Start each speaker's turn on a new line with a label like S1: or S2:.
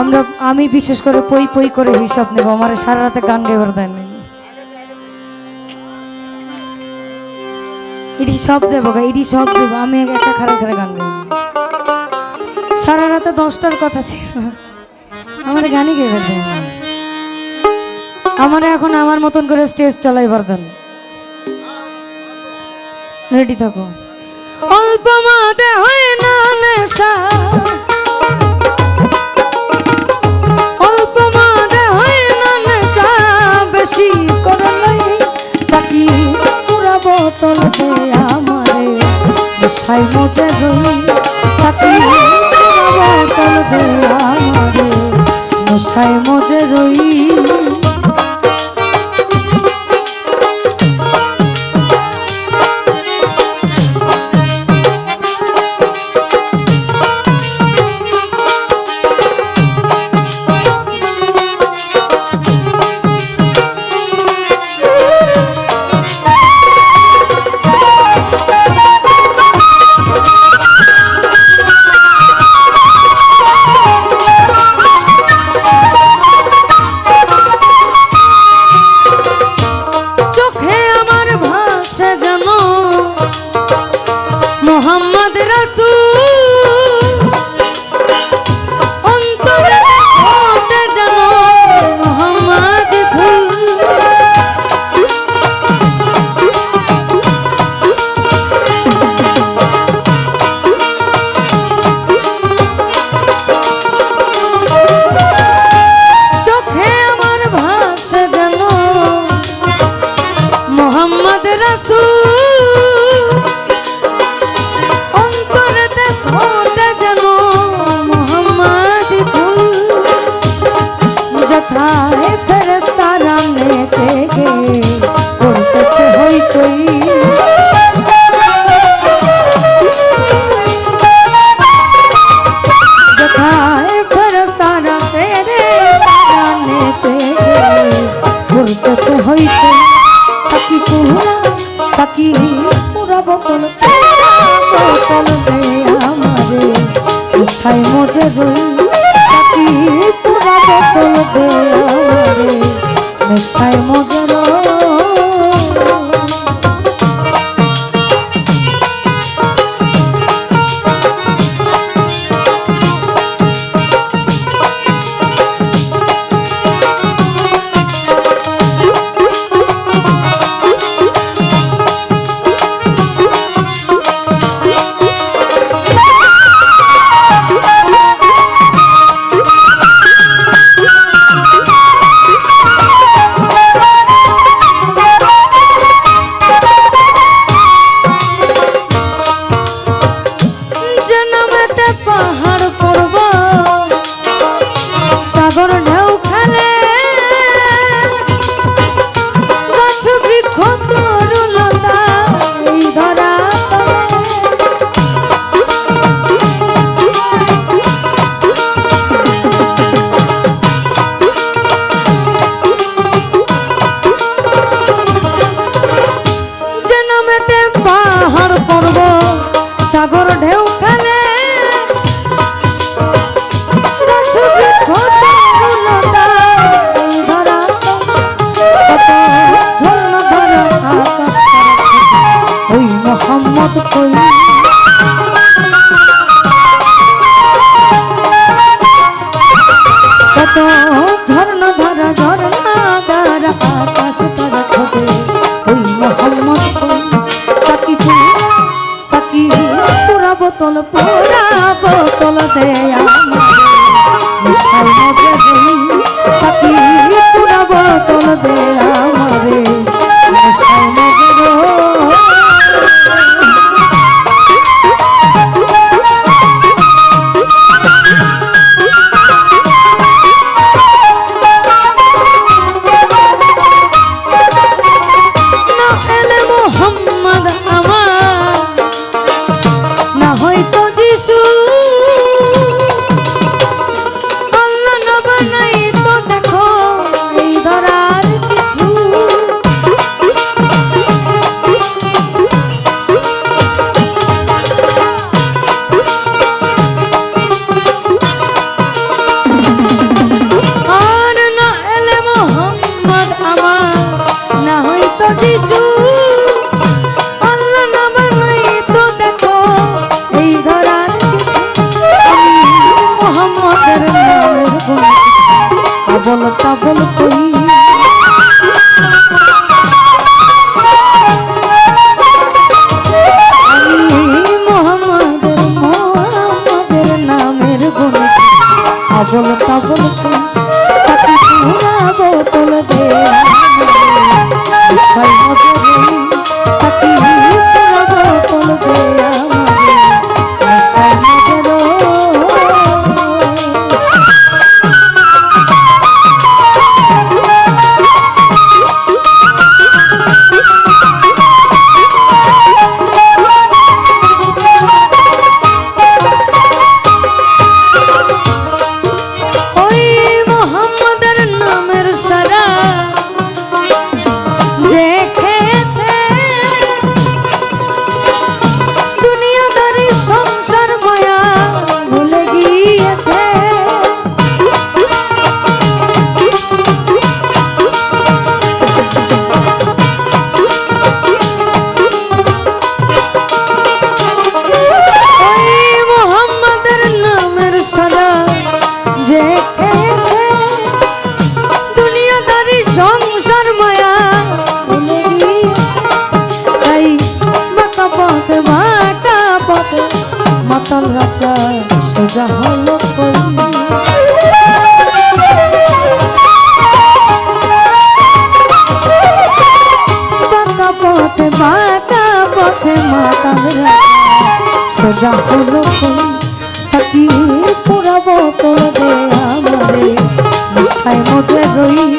S1: আমরা, আমি বিশেষ করে পই পই করে হিসাব নেব। আমার সারা রাতে গান গাইবার দেন এটি সব দেবো গা, এটি সব দেবো, আমি একা খারা খারা গান গাইব। সারা রাতে দশটার কথা ছিল। আমার গানই গাইবার দেন আমার এখন আমার মতন করে স্টেজ চালাইবার দেন রেডি থাকো। অল্প মাদে হয় না নেশা। অল্প মাদে হয় না নেশা। বেশি বোতল ইসাই মজে রই না সোজা হলো কই সাকি পুরা বোতল দে আমারে। নেশায় মধ্যে রই